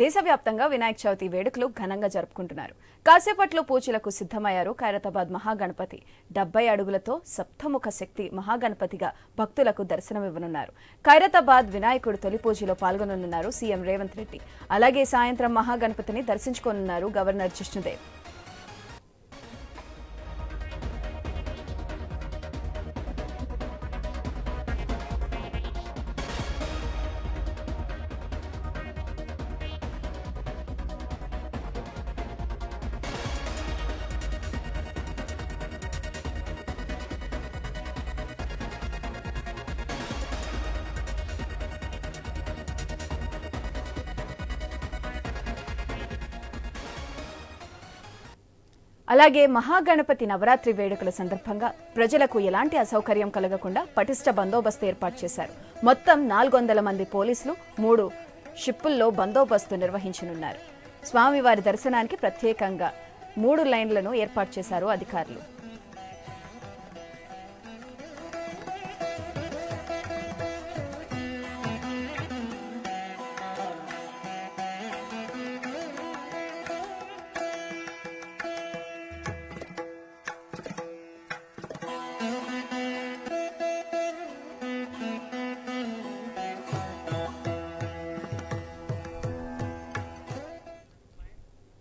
దేశవ్యాప్తంగా వినాయక చవితి వేడుకలు ఘనంగా జరుపుకుంటున్నారు. కాసేపట్లో పూజలకు సిద్ధమయ్యారు ఖైరతాబాద్ మహాగణపతి. డెబ్బై అడుగులతో సప్తముఖ శక్తి మహాగణపతిగా భక్తులకు దర్శనమివ్వనున్నారు ఖైరతాబాద్ వినాయకుడు తొలి పూజలో పాల్గొననున్నారు సీఎం రేవంత్ రెడ్డి. అలాగే సాయంత్రం మహాగణపతిని దర్శించుకోనున్నారు గవర్నర్ జిష్ణుదేవ్. అలాగే మహాగణపతి నవరాత్రి వేడుకల సందర్భంగా ప్రజలకు ఎలాంటి అసౌకర్యం కలగకుండా పటిష్ట బందోబస్తు ఏర్పాటు చేశారు. మొత్తం నాలుగు వందల మంది పోలీసులు మూడు షిప్పుల్లో బందోబస్తు నిర్వహించనున్నారు. స్వామివారి దర్శనానికి ప్రత్యేకంగా మూడు లైన్లను ఏర్పాటు చేశారు అధికారులు.